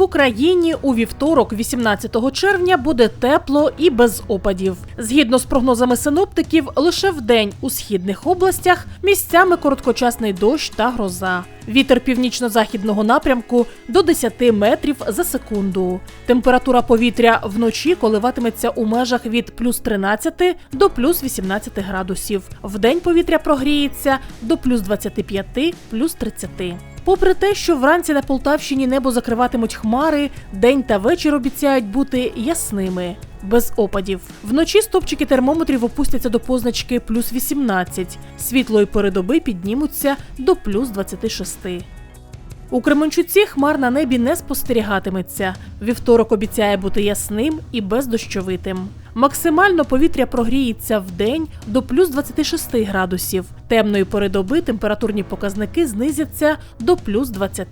Україні у вівторок, 18 червня, буде тепло і без опадів. Згідно з прогнозами синоптиків, лише вдень у східних областях місцями короткочасний дощ та гроза. Вітер північно-західного напрямку до 10 метрів за секунду. Температура повітря вночі коливатиметься у межах від плюс 13 до плюс 18 градусів. Вдень повітря прогріється до плюс 25, плюс 30. Попри те, що вранці на Полтавщині небо закриватимуть хмари, день та вечір обіцяють бути ясними, без опадів. Вночі стопчики термометрів опустяться до позначки плюс 18, і передоби піднімуться до плюс 26. У Кременчуці хмар на небі не спостерігатиметься. Вівторок обіцяє бути ясним і бездощовитим. Максимально повітря прогріється в день до плюс 26 градусів. Темної пори доби температурні показники знизяться до плюс 20.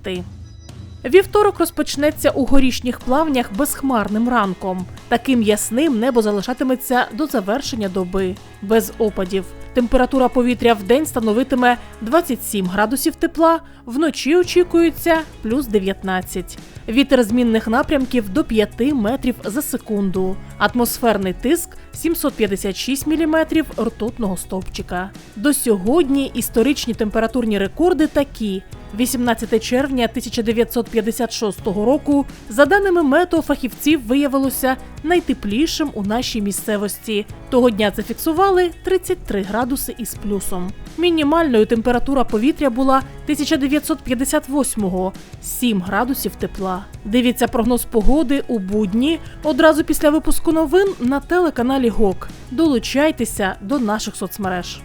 Вівторок розпочнеться у горішніх плавнях безхмарним ранком. Таким ясним небо залишатиметься до завершення доби, без опадів. Температура повітря в день становитиме 27 градусів тепла, вночі очікується плюс 19. Вітер змінних напрямків до 5 метрів за секунду. Атмосферний тиск 756 міліметрів ртутного стовпчика. До сьогодні історичні температурні рекорди такі. 18 червня 1956 року, за даними метеофахівців, виявилося найтеплішим у нашій місцевості. Того дня зафіксували 33 градуси із плюсом. Мінімальною температура повітря була 1958-го – 7 градусів тепла. Дивіться прогноз погоди у будні одразу після випуску новин на телеканалі ГОК. Долучайтеся до наших соцмереж.